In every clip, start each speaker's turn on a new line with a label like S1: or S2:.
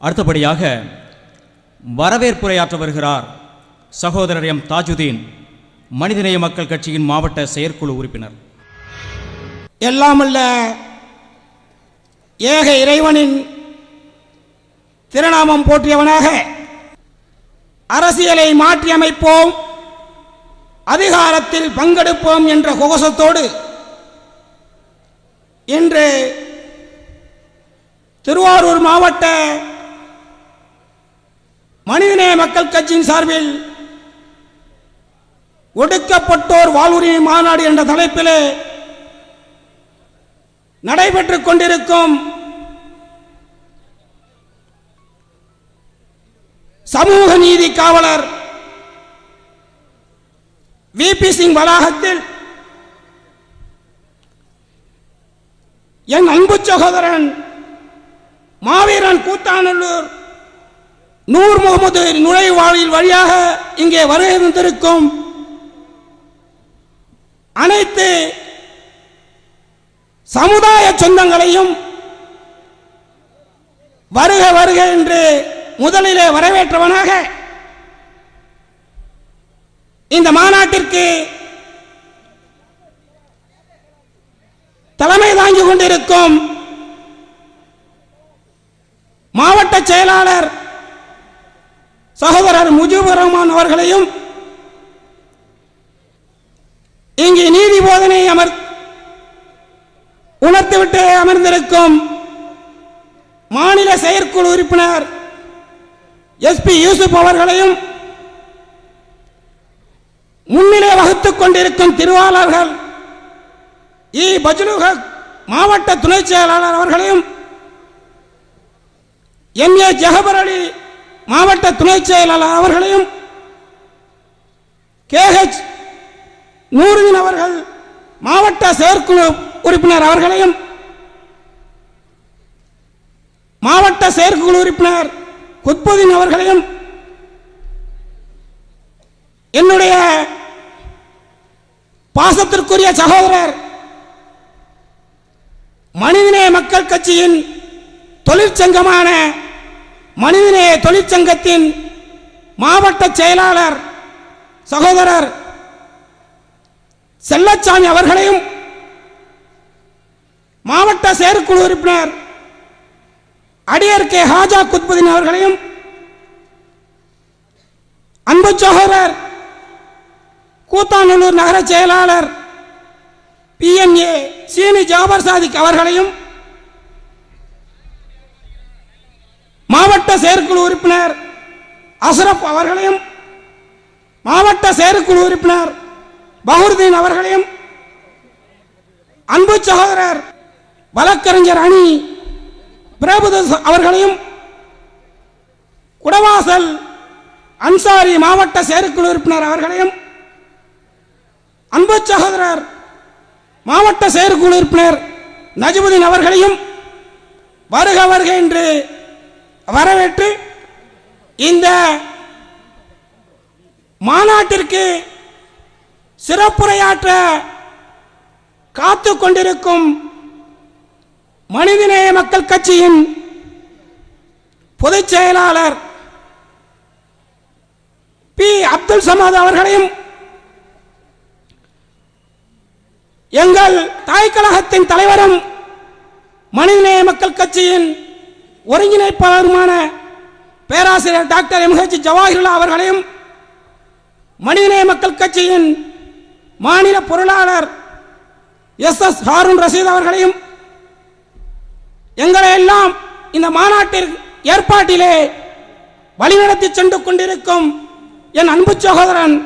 S1: அடுத்தபடியாக வரவேற்புரையாற்ற வருகிறார் சகோதரர் எம். தாஜுதீன் மனிதநேய மக்கள் கட்சியின் மாவட்ட செயற்குழு உறுப்பினர்.
S2: எல்லாமல்ல ஏக இறைவனின் திருநாமம் போற்றியவனாக அரசியலை மாற்றியமைப்போம் அதிகாரத்தில் பங்கெடுப்போம் என்ற கோஷத்தோடு இன்று திருவாரூர் மாவட்ட மனிதநேய மக்கள் கட்சியின் சார்பில் ஒடுக்கப்பட்டோர் வாழ்வுரிமை மாநாடு என்ற தலைப்பிலே நடைபெற்றுக் கொண்டிருக்கும் சமூக நீதி காவலர் விபி சிங் வளாகத்தில் என் அன்பு சகோதரன் மாவீரன் கூத்தாநல்லூர் நூர் முகமது நுழைவாயில் வழியாக இங்கே வர இருந்திருக்கும் அனைத்து சமுதாய சொந்தங்களையும் வருக வருக என்று முதலிலே வரவேற்றவனாக இந்த மாநாட்டிற்கு தலைமை தாங்கிக் கொண்டிருக்கும் மாவட்ட செயலாளர் சகோதரர் முஜிபுர் ரஹ்மான் அவர்களையும் இங்கு நீதி போதனை அமர் உணர்த்துவிட்டு அமர்ந்திருக்கும் மாநில செயற்குழு உறுப்பினர் எஸ்பி யூசுப் அவர்களையும் முன்னிலை வகுத்துக் கொண்டிருக்கும் திருவாளர்கள் இ. பஜ்லுக மாவட்ட துணை செயலாளர் அவர்களையும் எம். ஏ. ஜஹபர் அலி மாவட்ட துணை செயலாளர் அவர்களையும் கேஹெச் நூறுவின் அவர்கள் மாவட்ட செயற்குழு உறுப்பினர் அவர்களையும் மாவட்ட செயற்குழு உறுப்பினர் குத்புதீன் அவர்களையும் என்னுடைய பாசத்திற்குரிய சகோதரர் மனிதநேய மக்கள் கட்சியின் தொழிற்சங்கமான மனிதநேய தொழிற்சங்கத்தின் மாவட்ட செயலாளர் சகோதரர் செல்லச்சாமி அவர்களையும் மாவட்ட செயற்குழு உறுப்பினர் அடியர் கே. ஹாஜா குத்புதீன் அவர்களையும் அன்பு சகோதரர் கூத்தாநல்லூர் நகர செயலாளர் பிஎன்ஏ சீனி ஜாபர் சாதிக் அவர்களையும் மாவட்ட செயற்குழு உறுப்பினர் அசரப் அவர்களையும் மாவட்ட செயற்குழு உறுப்பினர் பகுர்தீன் அவர்களையும் அன்பு சகோதரர் வழக்கறிஞர் அணி பிரபுத அவர்களையும் குடவாசல் அன்சாரி மாவட்ட செயற்குழு உறுப்பினர் அவர்களையும் அன்பு சகோதரர் மாவட்ட செயற்குழு உறுப்பினர் நஜிபுதீன் அவர்களையும் வருக வருக என்று வரவேற்று இந்த மாநாட்டிற்கு சிறப்புரையாற்ற காத்து கொண்டிருக்கும் மனிதநேய மக்கள் கட்சியின் பொதுச் செயலாளர் பி. அப்துல் சமாத் அவர்களையும் எங்கள் தாய் கழகத்தின் தலைவரும் மனிதநேய மக்கள் கட்சியின் ஒருங்கிணைப்பாளருமான பேராசிரியர் டாக்டர் எம்ஹெச் ஜவாஹிருல்லா அவர்களையும் மனிதநேய மக்கள் கட்சியின் மாநில பொருளாளர் எஸ். எஸ். ஹாரூன் ரசீத் அவர்களையும் எங்களை எல்லாம் இந்த மாநாட்டிற்கு ஏற்பாட்டிலே வழிநடத்தி சென்று கொண்டிருக்கும் என் அன்பு சகோதரன்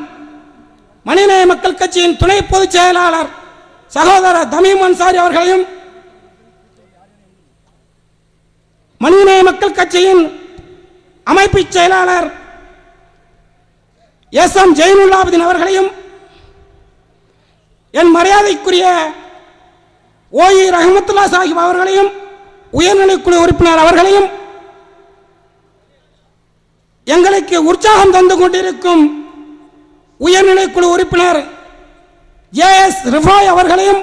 S2: மனிதநேய மக்கள் கட்சியின் துணை பொதுச் செயலாளர் சகோதரர் தமீம் அன்சாரி அவர்களையும் மனிதநேய மக்கள் கட்சியின் அமைப்பு செயலாளர் எஸ் எம் ஜெயினுல்லாபுதீன் அவர்களையும் என் மரியாதைக்குரிய ஓஇ ரஹமத்துல்லா சாஹிப் அவர்களையும் உயர்நிலைக்குழு உறுப்பினர் அவர்களையும் எங்களுக்கு உற்சாகம் தந்து கொண்டிருக்கும் உயர்நிலைக்குழு உறுப்பினர் ஏ எஸ் ரிஃபாய் அவர்களையும்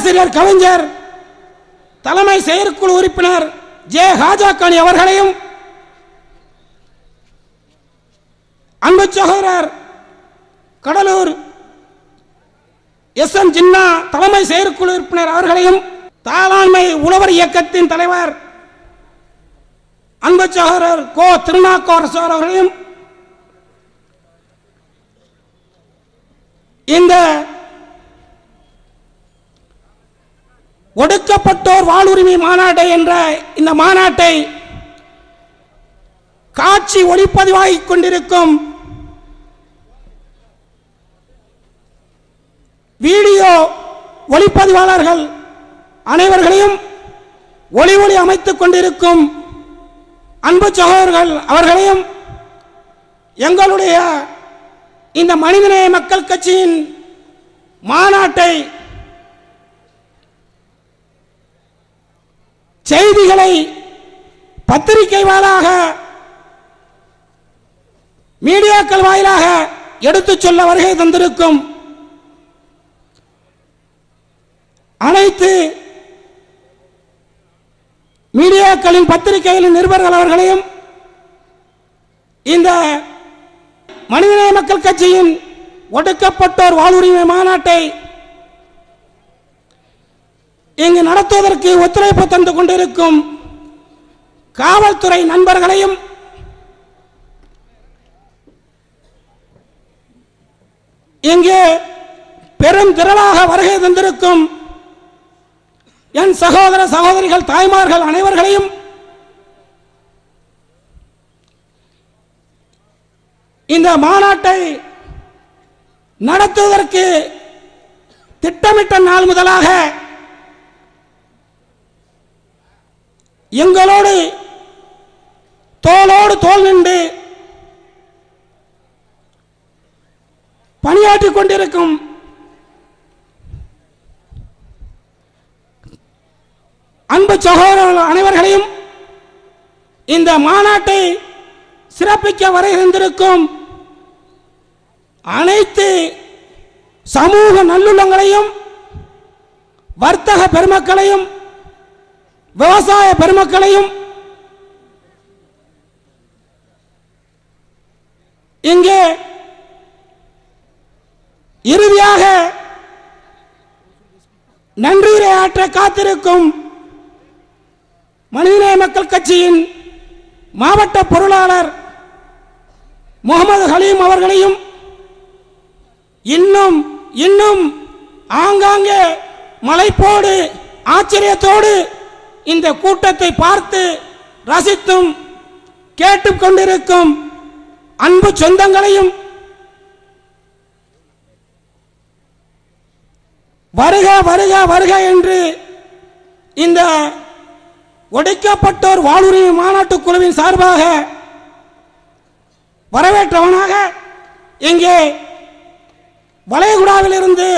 S2: பேராசிரியர் கவிஞர் தலைமை செயற்குழு உறுப்பினர் ஜே ஹாஜாக்கானி அவர்களையும் அன்பு சகோதரர் கடலூர் எஸ் எம் ஜின்னா தலைமை செயற்குழு உறுப்பினர் அவர்களையும் தாளாண்மை உழவர் இயக்கத்தின் தலைவர் அன்பு சகோதரர் கோ திருநாக்கோரசோர் அவர்களையும் இந்த ஒடுக்கப்பட்டோர் வாழ்வுரிமை மாநாட்டை என்ற இந்த மாநாட்டை காட்சி ஒளிப்பதிவாகிக் கொண்டிருக்கும் வீடியோ ஒளிப்பதிவாளர்கள் அனைவர்களையும் ஒளி ஒளி அமைத்துக் கொண்டிருக்கும் அன்பு சகோதரர்கள் அவர்களையும் எங்களுடைய இந்த மனிதநேய மக்கள் கட்சியின் மாநாட்டை செய்திகளை பத்திரிகை வாயிலாக மீடியாக்கள் வாயிலாக எடுத்துச் சொல்ல வருகை தந்திருக்கும் அனைத்து மீடியாக்களின் பத்திரிகைகளின் நிருபர்கள் அவர்களையும் இந்த மனிதநேய மக்கள் கட்சியின் ஒடுக்கப்பட்டோர் வாழ்வுரிமை மாநாட்டை இங்கு நடத்துவதற்கு ஒத்துழைப்பு தந்து கொண்டிருக்கும் காவல்துறை நண்பர்களையும் இங்கே பெரும் திரளாக வருகை தந்திருக்கும் என் சகோதர சகோதரிகள் தாய்மார்கள் அனைவர்களையும் இந்த மாநாட்டை நடத்துவதற்கு திட்டமிட்ட நாள் முதலாக எங்களோடு தோளோடு தோல் நின்று பணியாற்றிக் கொண்டிருக்கும் அன்பு சகோதரர்கள் அனைவர்களையும் இந்த மாநாட்டை சிறப்பிக்க வர இருந்திருக்கும் அனைத்து சமூக நல்லுள்ளங்களையும் வர்த்தக பெருமக்களையும் விவசாய பெருமக்களையும் இங்கே இறுதியாக நன்றியுரை ஆற்ற காத்திருக்கும் மனிதநேய மக்கள் கட்சியின் மாவட்ட பொருளாளர் முகமது ஹலீம் அவர்களையும் இன்னும் இன்னும் ஆங்காங்கே மலைப்போடு ஆச்சரியத்தோடு இந்த கூட்டத்தை பார்த்து ரசித்தும் கேட்டுக் கொண்டிருக்கும் அன்பு சொந்தங்களையும் வருக வருக வருக என்று இந்த ஒடுக்கப்பட்டோர் வாழ்வுரிமை மாநாட்டு குழுவின் சார்பாக வரவேற்றவனாக இங்கே வளைகுடாவிலிருந்து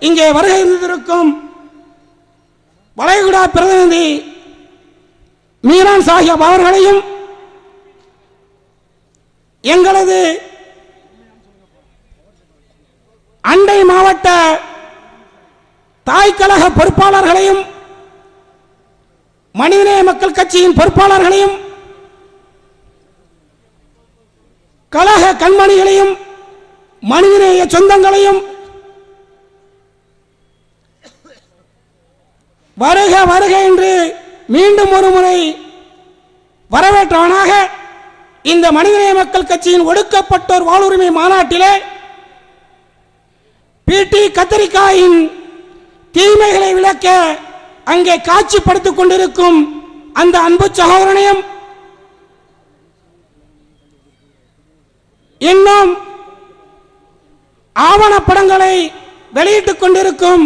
S2: இங்கே வருகை இருந்திருக்கும் வளைகுடா பிரதிநிதி மீரான் சாஹிப் அவர்களையும் எங்களது அண்டை மாவட்ட தாய்க்கழக பொறுப்பாளர்களையும் மனிதநேய மக்கள் கட்சியின் பொறுப்பாளர்களையும் கழக கண்மணிகளையும் மனிதநேய சொந்தங்களையும் வருக வருக என்று மீண்டும் ஒரு முறை வரவேற்றவனாக இந்த மனிதநேய மக்கள் கட்சியின் ஒடுக்கப்பட்டோர் வாழ்வுரிமை மாநாட்டிலே பிடி கத்தரிக்காயின் தீமைகளை விளக்க அங்கே காட்சிப்படுத்திக் கொண்டிருக்கும் அந்த அன்பு சகோதரனையும் இன்னும் ஆவணப்படங்களை வெளியிட்டுக் கொண்டிருக்கும்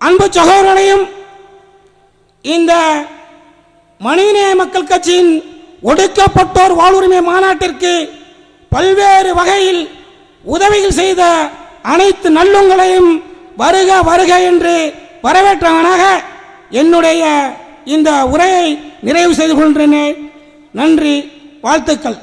S2: அன்பு சகோதரனையும் இந்த மனிதநேய மக்கள் கட்சியின் ஒடுக்கப்பட்டோர் வாழ்வுரிமை மாநாட்டிற்கு பல்வேறு வகையில் உதவிகள் செய்த அனைத்து நல்லுங்களையும் வருக வருக என்று வரவேற்றவனாக என்னுடைய இந்த உரையை நிறைவு செய்து கொள்கிறேன். நன்றி வாழ்த்துக்கள்.